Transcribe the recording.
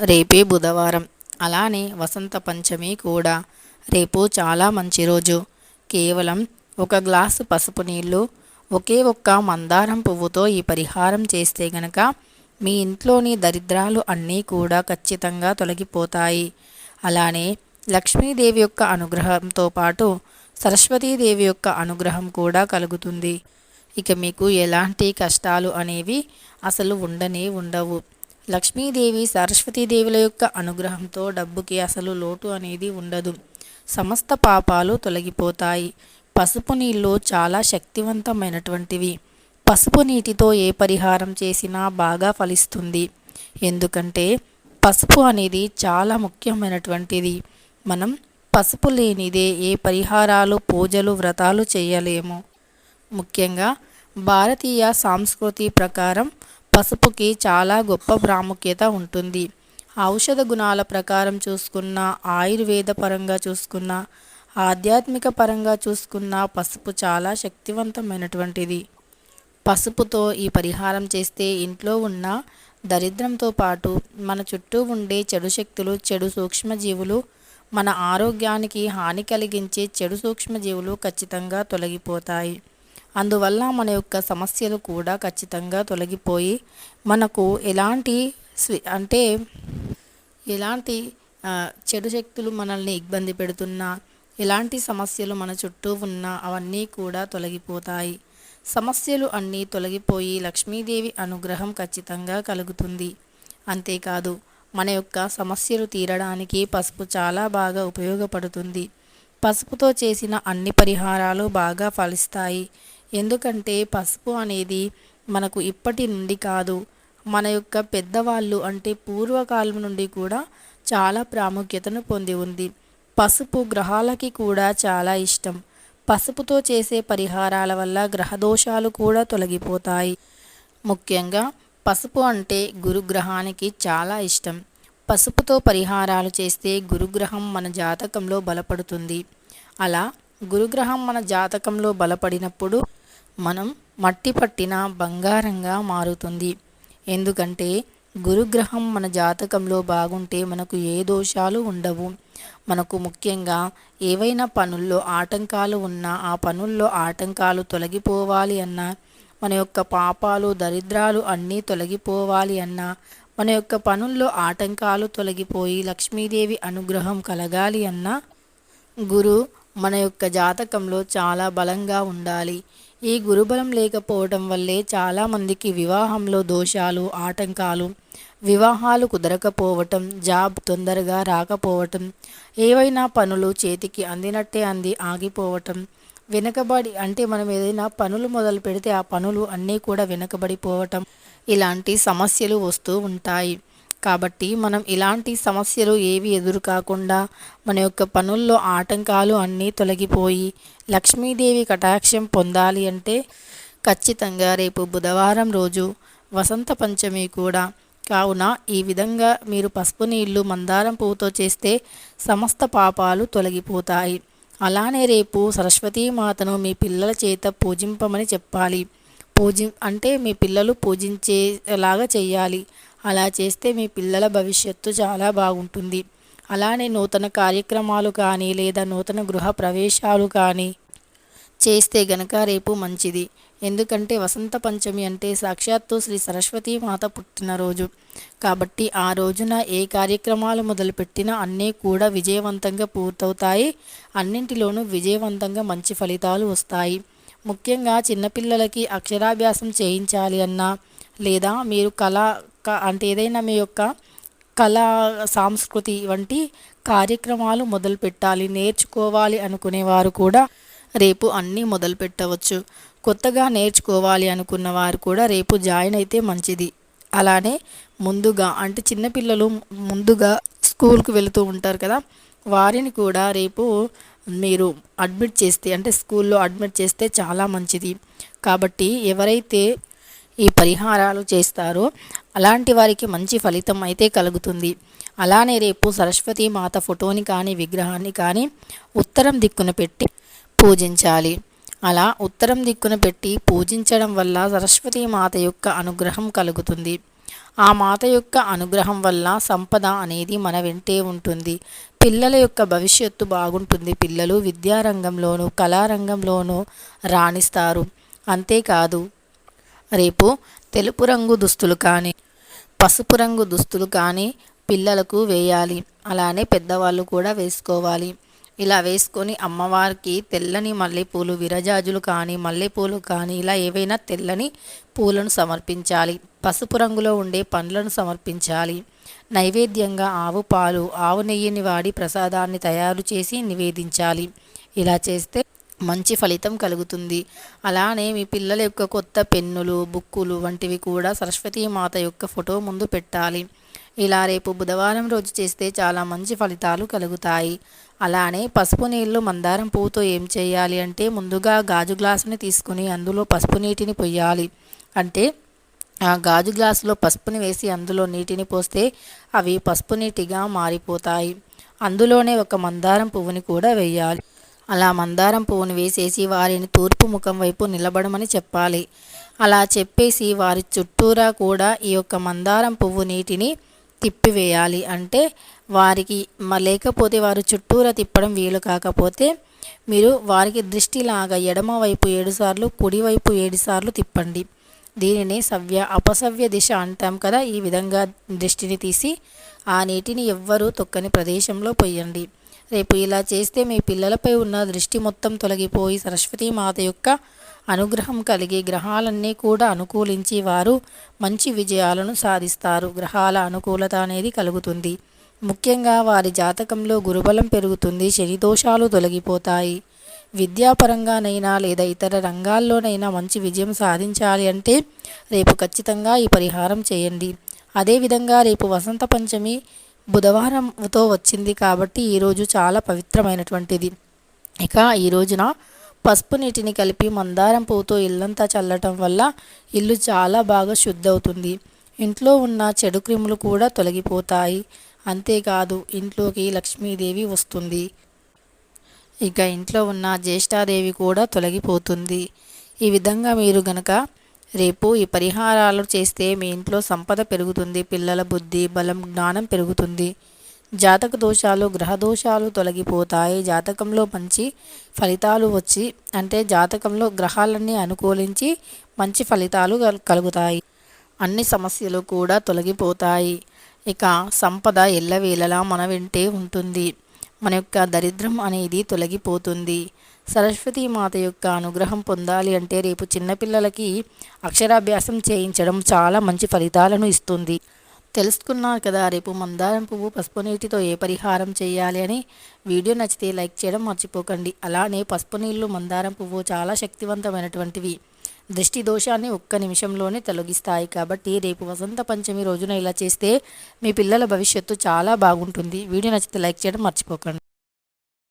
రేపే బుధవారం. అలానే వసంత పంచమి కూడా. రేపు చాలా మంచి రోజు. కేవలం ఒక గ్లాసు పసుపు నీళ్ళు ఒకే ఒక్క మందారం పువ్వుతో ఈ పరిహారం చేస్తే గనక మీ ఇంట్లోని దరిద్రాలు అన్నీ కూడా ఖచ్చితంగా తొలగిపోతాయి. అలానే లక్ష్మీదేవి యొక్క అనుగ్రహంతో పాటు సరస్వతీదేవి యొక్క అనుగ్రహం కూడా కలుగుతుంది. ఇక మీకు ఎలాంటి కష్టాలు అనేవి అసలు ఉండనే ఉండవు. లక్ష్మీదేవి సరస్వతీదేవుల యొక్క అనుగ్రహంతో డబ్బుకి అసలు లోటు అనేది ఉండదు. సమస్త పాపాలు తొలగిపోతాయి. పసుపు నీళ్ళు చాలా శక్తివంతమైనటువంటివి. పసుపు నీటితో ఏ పరిహారం చేసినా బాగా ఫలిస్తుంది. ఎందుకంటే పసుపు అనేది చాలా ముఖ్యమైనటువంటిది. మనం పసుపు లేనిదే ఏ పరిహారాలు పూజలు వ్రతాలు చేయలేము. ముఖ్యంగా భారతీయ సాంస్కృతి ప్రకారం పసుపుకి చాలా గొప్ప ప్రాముఖ్యత ఉంటుంది. ఔషధ గుణాల ప్రకారం చూసుకున్న ఆయుర్వేద పరంగా చూసుకున్న ఆధ్యాత్మిక పరంగా చూసుకున్న పసుపు చాలా శక్తివంతమైనటువంటిది. పసుపుతో ఈ పరిహారం చేస్తే ఇంట్లో ఉన్న దరిద్రంతో పాటు మన చుట్టూ ఉండే చెడు శక్తులు చెడు సూక్ష్మజీవులు మన ఆరోగ్యానికి హాని కలిగించే చెడు సూక్ష్మజీవులు ఖచ్చితంగా తొలగిపోతాయి. అందువల్ల మన యొక్క సమస్యలు కూడా ఖచ్చితంగా తొలగిపోయి మనకు ఎలాంటి అంటే ఎలాంటి చెడు శక్తులు మనల్ని ఇబ్బంది పెడుతున్నా ఎలాంటి సమస్యలు మన చుట్టూ ఉన్నా అవన్నీ కూడా తొలగిపోతాయి. సమస్యలు అన్నీ తొలగిపోయి లక్ష్మీదేవి అనుగ్రహం ఖచ్చితంగా కలుగుతుంది. అంతేకాదు మన యొక్క సమస్యలు తీరడానికి పసుపు చాలా బాగా ఉపయోగపడుతుంది. పసుపుతో చేసిన అన్ని పరిహారాలు బాగా ఫలిస్తాయి. ఎందుకంటే పసుపు అనేది మనకు ఇప్పటి నుండి కాదు మన యొక్క పెద్దవాళ్ళు అంటే పూర్వకాలం నుండి కూడా చాలా ప్రాముఖ్యతను పొంది ఉంది. పసుపు గ్రహాలకి కూడా చాలా ఇష్టం. పసుపుతో చేసే పరిహారాల వల్ల గ్రహదోషాలు కూడా తొలగిపోతాయి. ముఖ్యంగా పసుపు అంటే గురుగ్రహానికి చాలా ఇష్టం. పసుపుతో పరిహారాలు చేస్తే గురుగ్రహం మన జాతకంలో బలపడుతుంది. అలా గురుగ్రహం మన జాతకంలో బలపడినప్పుడు మనం మట్టి పట్టిన బంగారంగా మారుతుంది. ఎందుకంటే గురుగ్రహం మన జాతకంలో బాగుంటే మనకు ఏ దోషాలు ఉండవు. మనకు ముఖ్యంగా ఏవైనా పనుల్లో ఆటంకాలు ఉన్నా ఆ పనుల్లో ఆటంకాలు తొలగిపోవాలి అన్నా మన యొక్క పాపాలు దరిద్రాలు అన్నీ తొలగిపోవాలి అన్నా మన యొక్క పనుల్లో ఆటంకాలు తొలగిపోయి లక్ష్మీదేవి అనుగ్రహం కలగాలి అన్నా గురు మన యొక్క జాతకంలో చాలా బలంగా ఉండాలి. ఈ గురుబలం లేకపోవడం వల్లే చాలామందికి వివాహంలో దోషాలు ఆటంకాలు వివాహాలు కుదరకపోవటం జాబ్ తొందరగా రాకపోవటం ఏవైనా పనులు చేతికి అందినట్టే అంది ఆగిపోవటం వెనకబడి అంటే మనం ఏదైనా పనులు మొదలు పెడితే ఆ పనులు అన్నీ కూడా వెనకబడిపోవటం ఇలాంటి సమస్యలు వస్తూ ఉంటాయి. కాబట్టి మనం ఇలాంటి సమస్యలు ఏవి ఎదురు కాకుండా మన యొక్క పనుల్లో ఆటంకాలు అన్నీ తొలగిపోయి లక్ష్మీదేవి కటాక్షం పొందాలి అంటే ఖచ్చితంగా రేపు బుధవారం రోజు వసంత పంచమి కూడా. కావున ఈ విధంగా మీరు పసుపు నీళ్ళు మందారం పువ్వుతో చేస్తే సమస్త పాపాలు తొలగిపోతాయి. అలానే రేపు సరస్వతీమాతను మీ పిల్లల చేత పూజింపమని చెప్పాలి. పూజి అంటే మీ పిల్లలు పూజించేలాగా చేయాలి అలా చేస్తే మీ పిల్లల భవిష్యత్తు చాలా బాగుంటుంది. అలానే నూతన కార్యక్రమాలు కానీ లేదా నూతన గృహ ప్రవేశాలు కానీ చేస్తే గనక రేపు మంచిది. ఎందుకంటే వసంత పంచమి అంటే సాక్షాత్తు శ్రీ సరస్వతీ మాత పుట్టినరోజు. కాబట్టి ఆ రోజున ఏ కార్యక్రమాలు మొదలుపెట్టినా అన్నీ కూడా విజయవంతంగా పూర్తవుతాయి. అన్నింటిలోనూ విజయవంతంగా మంచి ఫలితాలు వస్తాయి. ముఖ్యంగా చిన్నపిల్లలకి అక్షరాభ్యాసం చేయించాలి అన్నా లేదా మీరు కళ అంటే ఏదైనా మీ యొక్క కళా సాంస్కృతి వంటి కార్యక్రమాలు మొదలు పెట్టాలి నేర్చుకోవాలి అనుకునేవారు కూడా రేపు అన్నీ మొదలు పెట్టవచ్చు కొత్తగా నేర్చుకోవాలి అనుకున్న వారు కూడా రేపు జాయిన్ అయితే మంచిది. అలానే ముందుగా అంటే చిన్నపిల్లలు ముందుగా స్కూల్కి వెళుతూ ఉంటారు కదా వారిని కూడా రేపు మీరు అడ్మిట్ చేస్తే అంటే స్కూల్లో అడ్మిట్ చేస్తే చాలా మంచిది. కాబట్టి ఎవరైతే ఈ పరిహారాలు చేస్తారో అలాంటి వారికి మంచి ఫలితం అయితే కలుగుతుంది. అలానే రేపు సరస్వతి మాత ఫోటోని కానీ విగ్రహాన్ని కానీ ఉత్తరం దిక్కున పెట్టి పూజించాలి. అలా ఉత్తరం దిక్కున పెట్టి పూజించడం వల్ల సరస్వతి మాత యొక్క అనుగ్రహం కలుగుతుంది. ఆ మాత యొక్క అనుగ్రహం వల్ల సంపద అనేది మన వెంటే ఉంటుంది. పిల్లల యొక్క భవిష్యత్తు బాగుంటుంది. పిల్లలు విద్యారంగంలోనూ కళారంగంలోనూ రాణిస్తారు. అంతేకాదు రేపు తెలుపు రంగు దుస్తులు కానీ పసుపు రంగు దుస్తులు కానీ పిల్లలకు వేయాలి. అలానే పెద్దవాళ్ళు కూడా వేసుకోవాలి. ఇలా వేసుకొని అమ్మవారికి తెల్లని మల్లెపూలు విరజాజులు కానీ మల్లెపూలు కానీ ఇలా ఏవైనా తెల్లని పూలను సమర్పించాలి. పసుపు రంగులో ఉండే పండ్లను సమర్పించాలి. నైవేద్యంగా ఆవు పాలు ఆవు నెయ్యిని వాడి ప్రసాదాన్ని తయారు చేసి నివేదించాలి. ఇలా చేస్తే మంచి ఫలితం కలుగుతుంది. అలానే మీ పిల్లల యొక్క కొత్త పెన్నులు బుక్కులు వంటివి కూడా సరస్వతీమాత యొక్క ఫోటో ముందు పెట్టాలి. ఇలా రేపు బుధవారం రోజు చేస్తే చాలా మంచి ఫలితాలు కలుగుతాయి. అలానే పసుపు నీళ్ళు మందారం పువ్వుతో ఏం చేయాలి అంటే ముందుగా గాజు గ్లాసుని తీసుకుని అందులో పసుపు నీటిని పొయ్యాలి. అంటే ఆ గాజు గ్లాసులో పసుపుని వేసి అందులో నీటిని పోస్తే అవి పసుపు నీటిగా మారిపోతాయి. అందులోనే ఒక మందారం పువ్వుని కూడా వేయాలి. అలా మందారం పువ్వును వేసేసి వారిని తూర్పు ముఖం వైపు నిలబడమని చెప్పాలి. అలా చెప్పేసి వారి చుట్టూరా కూడా ఈ యొక్క మందారం పువ్వు నీటిని తిప్పివేయాలి. అంటే వారికి లేకపోతే వారు చుట్టూరా తిప్పడం వీలు కాకపోతే మీరు వారికి దృష్టిలాగా ఎడమ వైపు ఏడుసార్లు కుడివైపు ఏడుసార్లు తిప్పండి. దీనిని సవ్య అపసవ్య దిశ అంటాం కదా. ఈ విధంగా దృష్టిని తీసి ఆ నీటిని ఎవ్వరూ తొక్కని ప్రదేశంలో పొయ్యండి. రేపు ఇలా చేస్తే మీ పిల్లలపై ఉన్న దృష్టి మొత్తం తొలగిపోయి సరస్వతీమాత యొక్క అనుగ్రహం కలిగి గ్రహాలన్నీ కూడా అనుకూలించి వారు మంచి విజయాలను సాధిస్తారు. గ్రహాల అనుకూలత అనేది కలుగుతుంది. ముఖ్యంగా వారి జాతకంలో గురుబలం పెరుగుతుంది. శని దోషాలు తొలగిపోతాయి. విద్యాపరంగానైనా లేదా ఇతర రంగాల్లోనైనా మంచి విజయం సాధించాలి అంటే రేపు ఖచ్చితంగా ఈ పరిహారం చేయండి. అదేవిధంగా రేపు వసంత పంచమి బుధవారంతో వచ్చింది కాబట్టి ఈరోజు చాలా పవిత్రమైనటువంటిది. ఇక ఈ రోజున పసుపు నీటిని కలిపి మందారం పువ్వుతో ఇల్లంతా చల్లటం వల్ల ఇల్లు చాలా బాగా శుద్ధి అవుతుంది ఇంట్లో ఉన్న చెడు క్రిములు కూడా తొలగిపోతాయి. అంతేకాదు ఇంట్లోకి లక్ష్మీదేవి వస్తుంది. ఇక ఇంట్లో ఉన్న జ్యేష్ఠాదేవి కూడా తొలగిపోతుంది. ఈ విధంగా మీరు గనక రేపు ఈ పరిహారాలు చేస్తే మీ ఇంట్లో సంపద పెరుగుతుంది పిల్లల బుద్ధి బలం జ్ఞానం పెరుగుతుంది. జాతక దోషాలు గ్రహ దోషాలు తొలగిపోతాయి. జాతకంలో మంచి ఫలితాలు వచ్చి అంటే జాతకంలో గ్రహాలన్నీ అనుకూలించి మంచి ఫలితాలు కలుగుతాయి. అన్ని సమస్యలు కూడా తొలగిపోతాయి. ఇక సంపద ఎల్లవేళలా మన వెంటే ఉంటుంది. మన యొక్క దరిద్రం అనేది తొలగిపోతుంది. సరస్వతి మాత యొక్క అనుగ్రహం పొందాలి అంటే రేపు చిన్నపిల్లలకి అక్షరాభ్యాసం చేయించడం చాలా మంచి ఫలితాలను ఇస్తుంది. తెలుసుకున్నారు కదా రేపు మందారం పువ్వు పసుపు నీటితో ఏ పరిహారం చేయాలి అని. వీడియో నచ్చితే లైక్ చేయడం మర్చిపోకండి. అలానే పసుపు నీళ్ళు మందారం పువ్వు చాలా శక్తివంతమైనటువంటివి. దృష్టి దోషాన్ని ఒక్క నిమిషంలోనే తొలగిస్తాయి. కాబట్టి రేపు వసంత పంచమి రోజున ఇలా చేస్తే మీ పిల్లల భవిష్యత్తు చాలా బాగుంటుంది. వీడియో నచ్చితే లైక్ చేయడం మర్చిపోకండి.